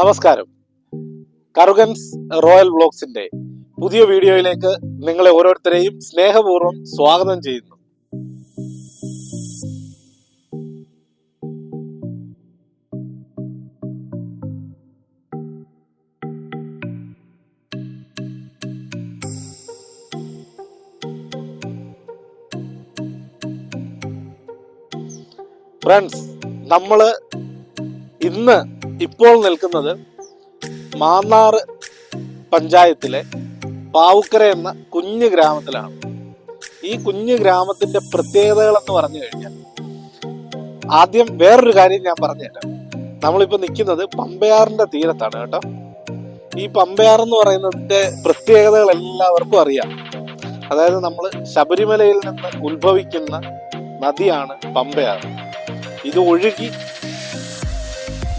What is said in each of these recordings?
നമസ്കാരം. കറുകൻസ് റോയൽ വ്ലോഗ്സിന്റെ പുതിയ വീഡിയോയിലേക്ക് നിങ്ങളെ ഓരോരുത്തരെയും സ്നേഹപൂർവം സ്വാഗതം ചെയ്യുന്നു. ഫ്രണ്ട്സ് നമ്മൾ ഇന്ന് ഇപ്പോൾ നിൽക്കുന്നത് മാന്നാർ പഞ്ചായത്തിലെ പാവുക്കര എന്ന കുഞ്ഞു ഗ്രാമത്തിലാണ്. ഈ കുഞ്ഞു ഗ്രാമത്തിന്റെ പ്രത്യേകതകൾ എന്ന് പറഞ്ഞു കഴിഞ്ഞാൽ ആദ്യം വേറൊരു കാര്യം ഞാൻ പറഞ്ഞുതരാം. നമ്മളിപ്പോ നിൽക്കുന്നത് പമ്പയാറിന്റെ തീരത്താണ് കേട്ടോ. ഈ പമ്പയാർ എന്ന് പറയുന്നതിന്റെ പ്രത്യേകതകൾ എല്ലാവർക്കും അറിയാം. അതായത് നമ്മൾ ശബരിമലയിൽ നിന്ന് ഉത്ഭവിക്കുന്ന നദിയാണ് പമ്പയാർ. ഇത് ഒഴുകി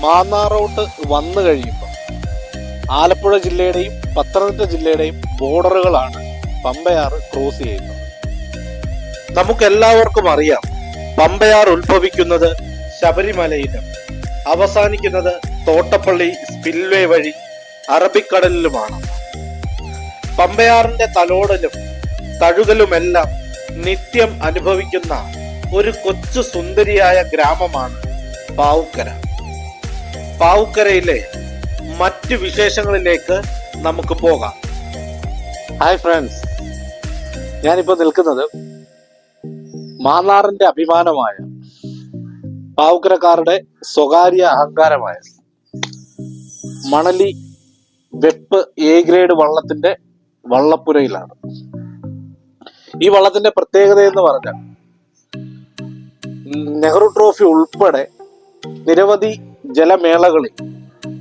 മാന്നാറോട്ട് വന്നു കഴിയുമ്പോൾ ആലപ്പുഴ ജില്ലയുടെയും പത്തനംതിട്ട ജില്ലയുടെയും ബോർഡറുകളാണ് പമ്പയാറ് ക്രോസ് ചെയ്യുന്നത്. നമുക്ക് എല്ലാവർക്കും അറിയാം പമ്പയാർ ഉത്ഭവിക്കുന്നത് ശബരിമലയിലും അവസാനിക്കുന്നത് തോട്ടപ്പള്ളി സ്പിൽവേ വഴി അറബിക്കടലിലുമാണ്. പമ്പയാറിന്റെ തലോടലും തഴുകലുമെല്ലാം നിത്യം അനുഭവിക്കുന്ന ഒരു കൊച്ചു സുന്ദരിയായ ഗ്രാമമാണ് പാവുക്കര. പാവുക്കരയിലെ മറ്റ് വിശേഷങ്ങളിലേക്ക് നമുക്ക് പോകാം. ഹായ് ഫ്രണ്ട്സ് ഞാനിപ്പോ നിൽക്കുന്നത് മാന്നാറിന്റെ അഭിമാനമായ പാവുക്കരക്കാരുടെ സ്വകാര്യ അഹങ്കാരമായ മണലി വെപ്പ് എ ഗ്രേഡ് വള്ളത്തിന്റെ വള്ളപ്പുരയിലാണ്. ഈ വള്ളത്തിന്റെ പ്രത്യേകത എന്ന് പറഞ്ഞാൽ നെഹ്റു ട്രോഫി ഉൾപ്പെടെ നിരവധി ജലമേളകളിൽ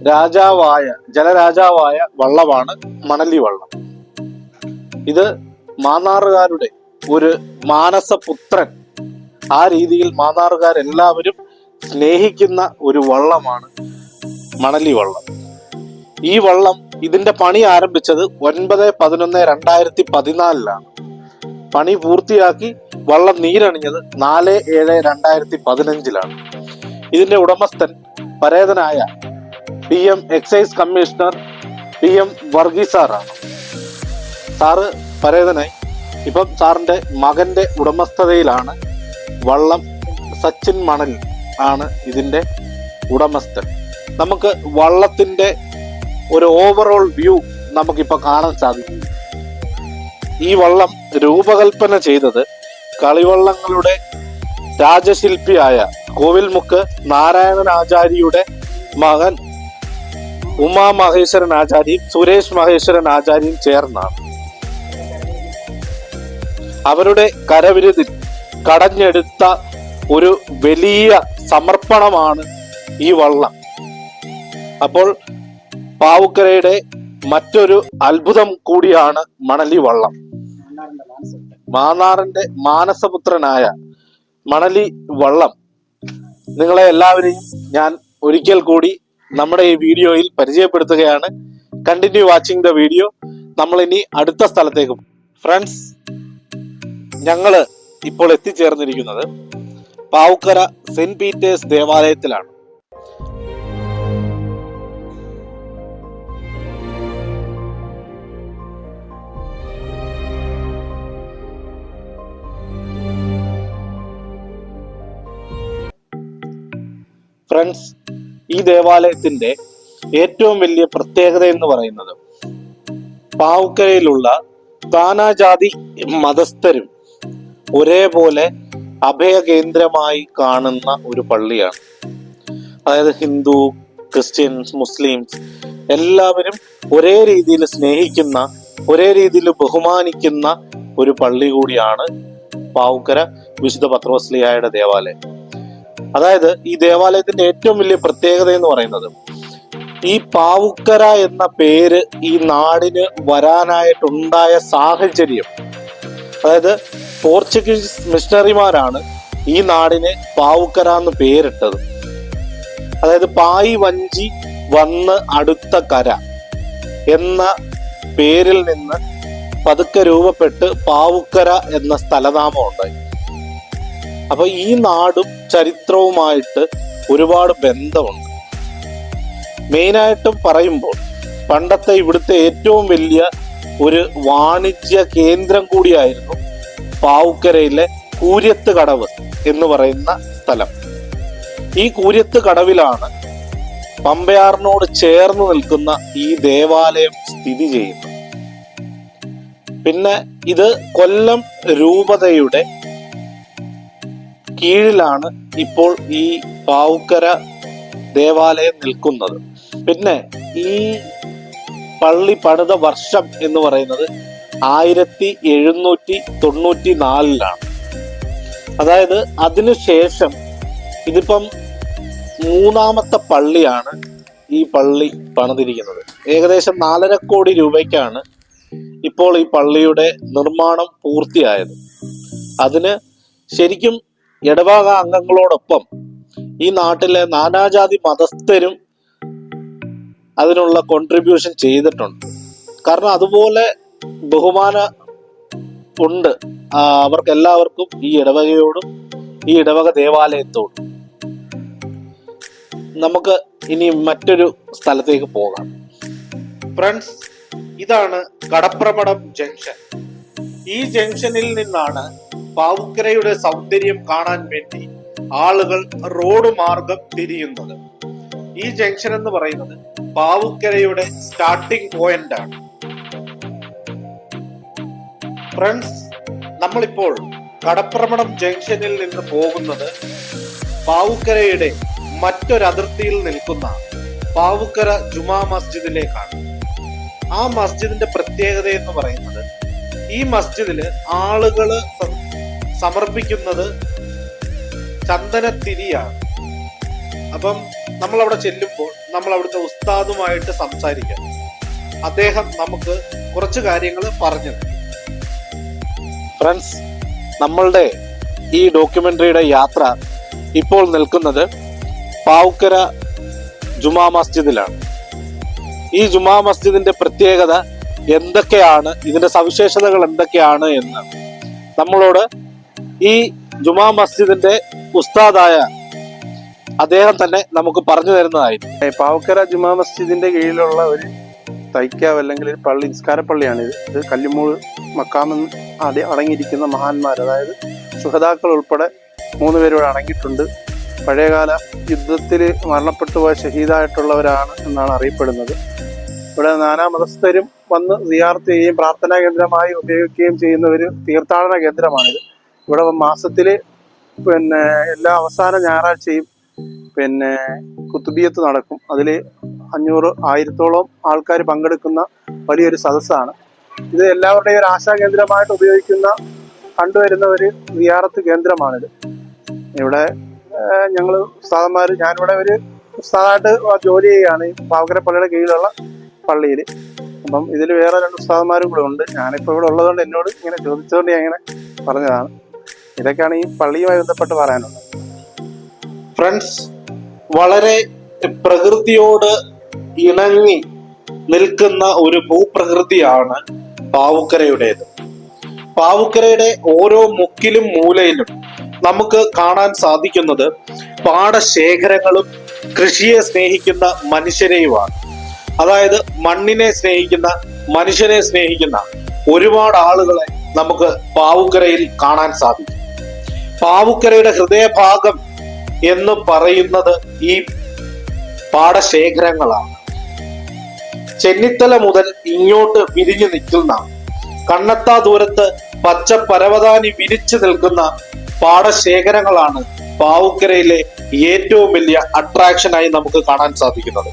രാജാവായ ജലരാജാവായ വള്ളമാണ് മണലി വള്ളം. ഇത് മാന്നാറുകാരുടെ ഒരു മാനസപുത്രൻ. ആ രീതിയിൽ മാന്നാറുകാരെല്ലാവരും സ്നേഹിക്കുന്ന ഒരു വള്ളമാണ് മണലി വള്ളം. ഈ വള്ളം ഇതിന്റെ പണി ആരംഭിച്ചത് ഒൻപത് പതിനൊന്ന് രണ്ടായിരത്തി പതിനാലിലാണ്. പണി പൂർത്തിയാക്കി വള്ളം നീരണിഞ്ഞത് നാല് ഏഴ് രണ്ടായിരത്തി പതിനഞ്ചിലാണ്. ഇതിന്റെ ഉടമസ്ഥൻ പരേതനായ P M excise commissioner P M Varghese സാറാണ്. സാറ് പരേതനായി. ഇപ്പം സാറിന്റെ മകന്റെ ഉടമസ്ഥതയിലാണ് വള്ളം സച്ചിൻ മണൽ ആണ് ഇതിന്റെ ഉടമസ്ഥൻ. നമുക്ക് വള്ളത്തിന്റെ ഒരു ഓവറോൾ വ്യൂ നമുക്കിപ്പോൾ കാണാൻ സാധിക്കും. ഈ വള്ളം രൂപകൽപ്പന ചെയ്തത് കളിവള്ളങ്ങളുടെ രാജശില്പിയായ കോവിൽമുക്ക് നാരായണൻ ആചാര്യയുടെ മകൻ ഉമാ മഹേശ്വരൻ ആചാര്യയും സുരേഷ് മഹേശ്വരൻ ആചാര്യയും ചേർന്നാണ്. അവരുടെ കരവിരുതിൽ കടഞ്ഞെടുത്ത ഒരു വലിയ സമർപ്പണമാണ് ഈ വള്ളം. അപ്പോൾ പാവുക്കരയുടെ മറ്റൊരു അത്ഭുതം കൂടിയാണ് മണലി വള്ളം. മാന്നാറിന്റെ മാനസപുത്രനായ മണലി വള്ളം നിങ്ങളെ എല്ലാവരെയും ഞാൻ ഒരിക്കൽ കൂടി നമ്മുടെ ഈ വീഡിയോയിൽ പരിചയപ്പെടുത്തുകയാണ്. കണ്ടിന്യൂ വാച്ചിങ് ദ വീഡിയോ നമ്മൾ ഇനി അടുത്ത സ്ഥലത്തേക്ക് ഫ്രണ്ട്സ് ഞങ്ങൾ ഇപ്പോൾ എത്തിച്ചേർന്നിരിക്കുന്നത് പാവുക്കര സെന്റ് പീറ്റേഴ്സ് ദേവാലയത്തിലാണ്. ഫ്രണ്ട്സ് ഈ ദേവാലയത്തിന്റെ ഏറ്റവും വലിയ പ്രത്യേകത എന്ന് പറയുന്നത് പാവുക്കരയിലുള്ള താനാജാതി മതസ്ഥരും ഒരേപോലെ അഭയകേന്ദ്രമായി കാണുന്ന ഒരു പള്ളിയാണ്. അതായത് ഹിന്ദു ക്രിസ്ത്യൻസ് മുസ്ലിംസ് എല്ലാവരും ഒരേ രീതിയിൽ സ്നേഹിക്കുന്ന ഒരേ രീതിയിൽ ബഹുമാനിക്കുന്ന ഒരു പള്ളി കൂടിയാണ് പാവുക്കര വിശുദ്ധ പത്രോസ്ലിയായുടെ ദേവാലയം. അതായത് ഈ ദേവാലയത്തിന്റെ ഏറ്റവും വലിയ പ്രത്യേകത എന്ന് പറയുന്നത് ഈ പാവുക്കര എന്ന പേര് ഈ നാടിന് വരാനായിട്ടുണ്ടായ സാഹചര്യം. അതായത് പോർച്ചുഗീസ് മിഷണറിമാരാണ് ഈ നാടിന് പാവുക്കര എന്ന് പേരിട്ടത്. അതായത് പായി വഞ്ചി വന്ന് അടുത്ത കര എന്ന പേരിൽ നിന്ന് പതുക്കെ രൂപപ്പെട്ട് പാവുക്കര എന്ന സ്ഥലനാമം ഉണ്ടായി അപ്പൊ ഈ നാടും ചരിത്രവുമായിട്ട് ഒരുപാട് ബന്ധമുണ്ട്. മെയിനായിട്ടും പറയുമ്പോൾ പണ്ടത്തെ ഇവിടുത്തെ ഏറ്റവും വലിയ ഒരു വാണിജ്യ കേന്ദ്രം കൂടിയായിരുന്നു പാവുക്കരയിലെ കൂര്യത്ത് കടവ് എന്ന് പറയുന്ന സ്ഥലം. ഈ കൂര്യത്ത് കടവിലാണ് പമ്പയാറിനോട് ചേർന്ന് നിൽക്കുന്ന ഈ ദേവാലയം സ്ഥിതി ചെയ്യുന്നത്. പിന്നെ ഇത് കൊല്ലം രൂപതയുടെ കീഴിലാണ് ഇപ്പോൾ ഈ പാവുക്കര ദേവാലയം നിൽക്കുന്നത്. പിന്നെ ഈ പള്ളി പണിത വർഷം എന്ന് പറയുന്നത് ആയിരത്തി എഴുന്നൂറ്റി തൊണ്ണൂറ്റി നാലിലാണ് അതായത് അതിനുശേഷം ഇതിപ്പം മൂന്നാമത്തെ പള്ളിയാണ് ഈ പള്ളി പണിതിരിക്കുന്നത്. ഏകദേശം നാലര കോടി രൂപയ്ക്കാണ് ഇപ്പോൾ ഈ പള്ളിയുടെ നിർമ്മാണം പൂർത്തിയായത്. അതിന് ശരിക്കും ഇടവക അംഗങ്ങളോടൊപ്പം ഈ നാട്ടിലെ നാനാജാതി മതസ്ഥരും അതിനുള്ള കോൺട്രിബ്യൂഷൻ ചെയ്തിട്ടുണ്ട്. കാരണം അതുപോലെ ബഹുമാന ഉണ്ട്. അവർക്ക് എല്ലാവർക്കും ഈ ഇടവകയോടും ഈ ഇടവക ദേവാലയത്തോടും. നമുക്ക് ഇനി മറ്റൊരു സ്ഥലത്തേക്ക് പോകാം. ഫ്രണ്ട്സ് ഇതാണ് കടപ്രമടം ജംഗ്ഷൻ. ഈ ജംഗ്ഷനിൽ നിന്നാണ് പാവുക്കരയുടെ സൗന്ദര്യം കാണാൻ വേണ്ടി ആളുകൾ റോഡ് മാർഗം തിരിയുന്നത്. ഈ ജംഗ്ഷൻ എന്ന് പറയുന്നത് പാവുക്കരയുടെ സ്റ്റാർട്ടിംഗ് പോയിന്റ് ആണ്. ഫ്രണ്ട്സ് നമ്മളിപ്പോൾ കടപ്രമണം ജംഗ്ഷനിൽ നിന്ന് പോകുന്നത് പാവുക്കരയുടെ മറ്റൊരതിർത്തിയിൽ നിൽക്കുന്ന പാവുക്കര ജുമാ മസ്ജിദിലേക്കാണ്. ആ മസ്ജിദിന്റെ പ്രത്യേകത എന്ന് പറയുന്നത് ഈ മസ്ജിദിൽ ആളുകൾ സമർപ്പിക്കുന്നത് ചന്ദനത്തിരിയാണ്. അപ്പം നമ്മൾ അവിടെ ചെല്ലുമ്പോൾ നമ്മൾ അവിടുത്തെ ഉസ്താദുമായിട്ട് സംസാരിക്കണം. അദ്ദേഹം നമുക്ക് കുറച്ച് കാര്യങ്ങൾ പറഞ്ഞു ഫ്രണ്ട്സ് നമ്മളുടെ ഈ ഡോക്യുമെന്ററിയുടെ യാത്ര ഇപ്പോൾ നിൽക്കുന്നത് പാവുക്കര ജുമാ മസ്ജിദിലാണ്. ഈ ജുമാ മസ്ജിദിന്റെ പ്രത്യേകത എന്തൊക്കെയാണ്? ഇതിന്റെ സവിശേഷതകൾ എന്തൊക്കെയാണ് എന്ന്. നമ്മളോട് ഈ ജുമാ മസ്ജിദിന്റെ ഉസ്താദായ അദ്ദേഹം തന്നെ നമുക്ക് പറഞ്ഞു തരുന്നതായിരിക്കും പാവക്കര ജുമാ മസ്ജിദിന്റെ കീഴിലുള്ള ഒരു തൈക്കാവ് അല്ലെങ്കിൽ ഒരു പള്ളി നിസ്കാര പള്ളിയാണ് ഇത് ഇത് കല്ലുമൂൾ മക്കാമെന്ന് അടി അടങ്ങിയിരിക്കുന്ന മഹാന്മാർ അതായത് സുഹതാക്കൾ ഉൾപ്പെടെ മൂന്ന് പേരോട് അടങ്ങിയിട്ടുണ്ട്. പഴയകാല യുദ്ധത്തിൽ മരണപ്പെട്ടു പോയ ഷഹീദായിട്ടുള്ളവരാണ് എന്നാണ് അറിയപ്പെടുന്നത്. ഇവിടെ നാനാ മതസ്ഥരും വന്ന് സിയാർത്ത് ചെയ്യുകയും പ്രാർത്ഥനാ കേന്ദ്രമായി ഉപയോഗിക്കുകയും ചെയ്യുന്ന ഒരു തീർത്ഥാടന കേന്ദ്രമാണിത്. ഇവിടെ മാസത്തിൽ പിന്നെ എല്ലാ അവസാന ഞായറാഴ്ചയും പിന്നെ കുത്തുബിയത്ത് നടക്കും. അതിൽ അഞ്ഞൂറ് ആയിരത്തോളം ആൾക്കാർ പങ്കെടുക്കുന്ന വലിയൊരു സദസ്സാണ്. ഇത് എല്ലാവരുടെയും ഒരു ആശാ കേന്ദ്രമായിട്ട് ഉപയോഗിക്കുന്ന കണ്ടുവരുന്ന ഒരു വിയാറത്ത് കേന്ദ്രമാണിത്. ഇവിടെ ഞങ്ങൾ ഉസ്താദന്മാർ ഞാനിവിടെ ഒരു ഉസ്താദായിട്ട് ജോലി ചെയ്യുകയാണ്. ഈ പാവക്കര പള്ളിയുടെ കീഴിലുള്ള പള്ളിയിൽ അപ്പം ഇതിൽ വേറെ രണ്ട് ഉസ്താദന്മാരും കൂടെ ഉണ്ട്. ഞാനിപ്പോൾ ഇവിടെ ഉള്ളതുകൊണ്ട് എന്നോട് ഇങ്ങനെ ചോദിച്ചുകൊണ്ട് ഞാൻ ഇങ്ങനെ പറഞ്ഞതാണ്. ഇതൊക്കെയാണ് ഈ പള്ളിയുമായി ബന്ധപ്പെട്ട് പറയാനുള്ളത്. ഫ്രണ്ട്സ് വളരെ പ്രകൃതിയോട് ഇണങ്ങി നിൽക്കുന്ന ഒരു ഭൂപ്രകൃതിയാണ് പാവുക്കരയുടേത്. പാവുക്കരയുടെ ഓരോ മുക്കിലും മൂലയിലും നമുക്ക് കാണാൻ സാധിക്കുന്നത് പാടശേഖരങ്ങളും കൃഷിയെ സ്നേഹിക്കുന്ന മനുഷ്യരെയുമാണ്. അതായത് മണ്ണിനെ സ്നേഹിക്കുന്ന മനുഷ്യനെ സ്നേഹിക്കുന്ന ഒരുപാട് ആളുകളെ നമുക്ക് പാവുക്കരയിൽ കാണാൻ സാധിക്കും. പാവുക്കരയുടെ ഹൃദയഭാഗം എന്ന് പറയുന്നത് ഈ പാടശേഖരങ്ങളാണ്. ചെന്നിത്തല മുതൽ ഇങ്ങോട്ട് വിരിഞ്ഞു നിൽക്കുന്ന കണ്ണത്താ ദൂരത്ത് പച്ച പരവതാനി വിരിച്ചു നിൽക്കുന്ന പാടശേഖരങ്ങളാണ് പാവുക്കരയിലെ ഏറ്റവും വലിയ അട്രാക്ഷനായി നമുക്ക് കാണാൻ സാധിക്കുന്നത്.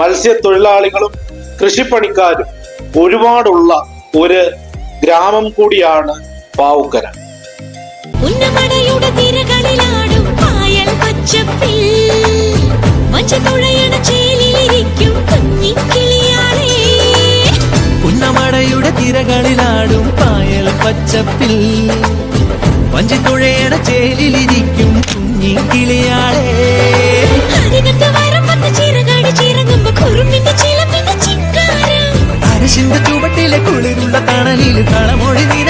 മത്സ്യത്തൊഴിലാളികളും കൃഷിപ്പണിക്കാരും ഒരുപാടുള്ള ഒരു ഗ്രാമം കൂടിയാണ് പാവുക്കര. ഉന്നമടയുടെ തിരകളിലാടും പായൽ പച്ചപ്പിൽ. മഞ്ചത്തുഴയണ ചേലിലിരിക്കും കുഞ്ഞി പുന്നമടയുടെ തിരകളിലാടും പായൽ പച്ചപ്പിൽ. വഞ്ചിത്തുഴയണ ചേലിലിരിക്കും കുഞ്ഞിക്കിളിയാളേ. അരികത്ത് വരമ്പത്ത് ചിറകാടി ചിറങ്ങുമ്പോ കുറുമ്പിന്റെ ചിലമ്പിന്റെ ചിക്കാരം. അരശിന്റെ ചുവട്ടിലെ കുളിരുള്ള തണലിൽ കളമൊഴി നിറ